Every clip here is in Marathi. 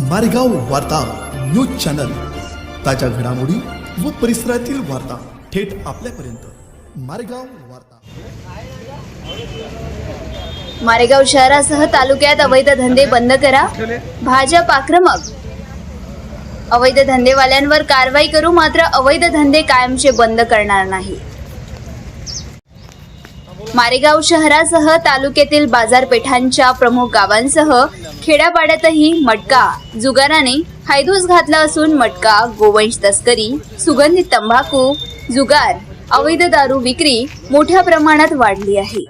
मारेगाव वार्ता न्यूज चॅनल. ताज्या घडामोडी व परिसरातील वार्ता थेट आपल्यापर्यंत. मारेगाव वार्ता. मारेगाव शहरासह तालुक्यात अवैध धंदे बंद करा. भाजप आक्रमक. अवैध धंदेवाल्यांवर कारवाई करू मात्र अवैध धंदे कायमचे बंद करणार नाही. मारेगाव शहरासह तालुक्यातील बाजारपेठांच्या प्रमुख गावांसह खेड्यापाड्यातही मटका. जुगाराने हायदूस घातला असून मटका गोवंश तस्करी सुगंधित तंबाखू जुगार अवैध दारू विक्री मोठ्या प्रमाणात वाढली आहे.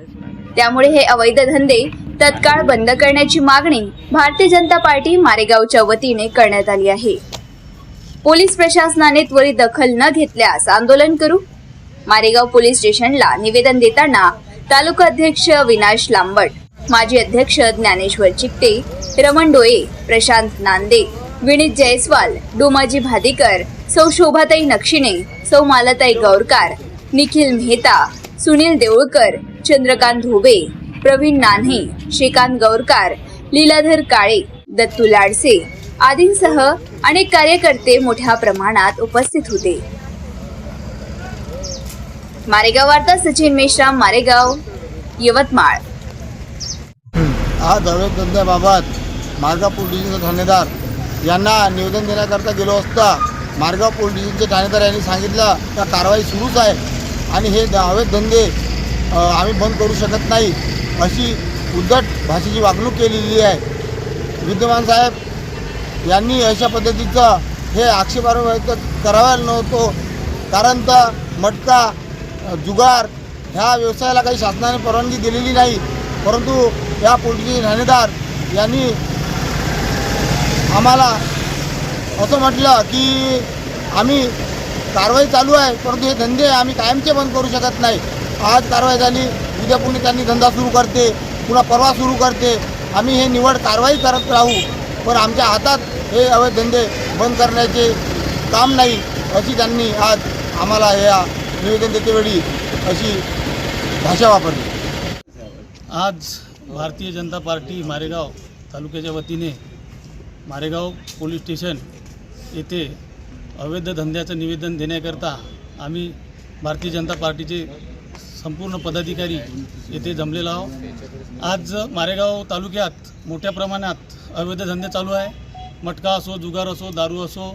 त्यामुळे हे अवैध धंदे तत्काळ बंद करण्याची मागणी भारतीय जनता पार्टी मारेगावच्या वतीने करण्यात आली आहे. पोलीस प्रशासनाने त्वरित दखल न घेतल्यास आंदोलन करू. मारेगाव पोलीस स्टेशनला निवेदन देताना तालुका अध्यक्ष विनाश लांबट माजी अध्यक्ष ज्ञानेश्वर चिकटे रमण डोळे प्रशांत नांदे विनीत जयस्वाल डोमाजी भादीकर सौ शोभाताई नक्षिणे सौ मालाताई गौरकार निखिल मेहता सुनील देऊळकर चंद्रकांत धोबे प्रवीण नान्हे श्रीकांत गौरकार लीलाधर काळे दत्तू लाडसे आदींसह अनेक कार्यकर्ते मोठ्या प्रमाणात उपस्थित होते. मारेगाव वार्ता सचिन मेश्राम मारेगाव यवतमाळ. आज अवैध धंद्याबाबत मार्गाव पोलीस ठाणेदार यांना निवेदन देण्याकरता गेलो असता मार्गाव पोलीस ठाणेदार यांनी सांगितलं का कारवाई सुरूच आहे आणि हे द- अवैध धंदे आम्ही बंद करू शकत नाही. अशी उद्धट भाषेची वागणूक केलेली आहे. विद्यमान साहेब यांनी अशा पद्धतीचं हे आक्षेपार्ह व्यक्त करावा नव्हतो. कारण तर मटका जुगार ह्या व्यवसायाला काही शासनाने परवानगी दिलेली नाही. परंतु या पोलीस ठाणेदार यांनी आम्हाला असं म्हटलं की आम्ही कारवाई चालू आहे परंतु हे धंदे आम्ही कायमचे बंद करू शकत नाही. आज कारवाई झाली उद्या पुणे त्यांनी धंदा सुरू करते पुन्हा परवा सुरू करते. आम्ही हे निवड कारवाई करत राहू पण आमच्या हातात हे अवैध धंदे बंद करण्याचे काम नाही अशी त्यांनी आज आम्हाला या निवेदन देतेवेळी अशी भाषा वापरली. आज भारतीय जनता पार्टी मारेगाव तालुक्याच्या वतीने मारेगाव पोलीस स्टेशन येथे अवैध धंद्याचं निवेदन देण्याकरता आम्ही भारतीय जनता पार्टीचे संपूर्ण पदाधिकारी येथे जमलेलो आहोत. आज मारेगाव तालुक्यात मोठ्या प्रमाणात अवैध धंदे चालू आहे. मटका असो जुगार असो दारू असो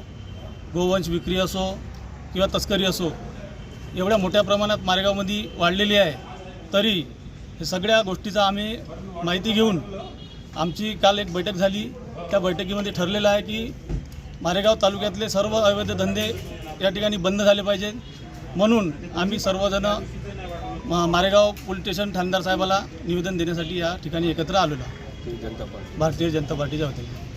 गोवंश विक्री असो किंवा तस्करी असो एवढ्या मोठ्या प्रमाणात मारेगावमध्ये वाढलेली आहे. तरी हे सगळ्या गोष्टीचा आम्ही माहिती घेऊन आमची काल एक बैठक झाली. त्या बैठकीमध्ये ठरलेलं आहे की मारेगाव तालुक्यातले सर्व अवैध धंदे या ठिकाणी बंद झाले पाहिजेत म्हणून आम्ही सर्वजण म- मारेगाव पोलीस स्टेशन ठाणेदार साहेबाला निवेदन देण्यासाठी या ठिकाणी एकत्र आलेलो. भारतीय जनता पार्टीच्या वतीने.